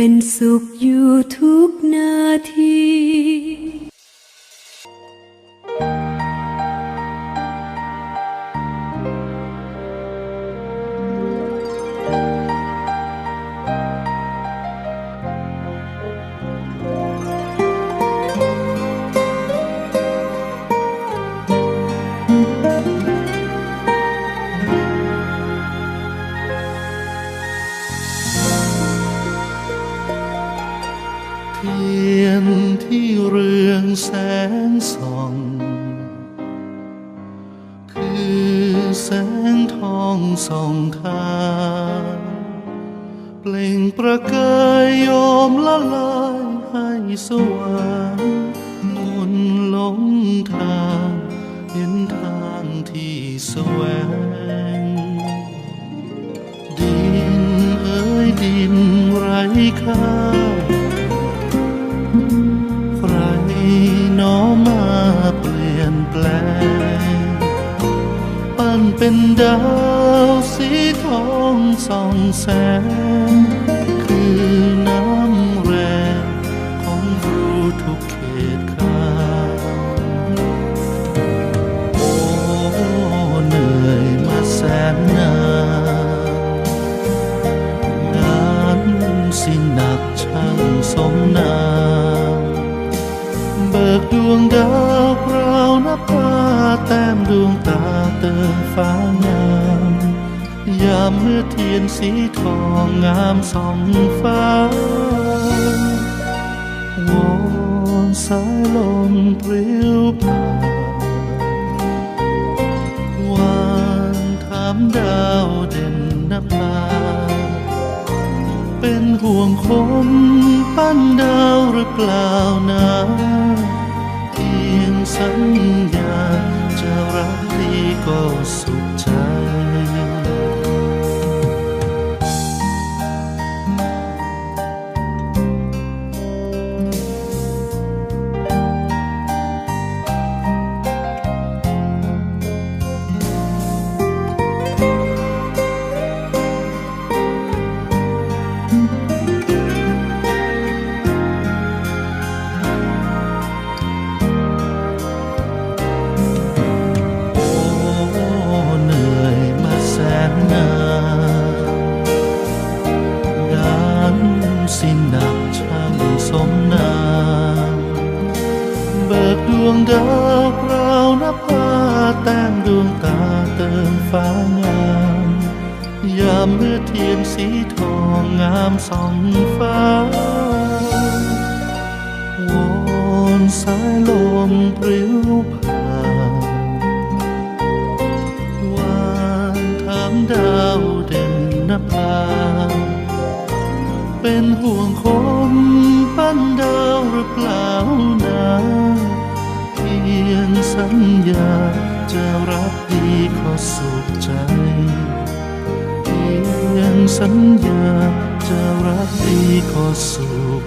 เป็นสุขอยู่ทุกนาที เทียนที่เรืองแสงส่อง คือแสงทองส่องทางเปล่งประกายยอมละลายให้สว่างมุนหลงทางเห็นทางที่แสวง ดินเอ้ยดินไร้ค่า เป็นดาวสีทองส่องแสง ดวงดาวพราวนับตาแต้มดวงตาเติมฟ้างามยามเมื่อเทียนสีทองงามส่องฟ้าวอนสายลมปลิวผ่านวานถามดาวเด่นนภาเป็นห่วงคนปั้นดาวหรือเปล่านะ สัญญาจะรักดีก็สุ วงดาวพรานับพาแต้มดวงตาเติมฟ้างาม ยามเมื่อเทียนสีทองงามส่องฟ้าวอนสายลมปลิวผ่านวานถามดาวเด่นนภาเป็นห่วงคน สัญญาจะรักดีขอสุข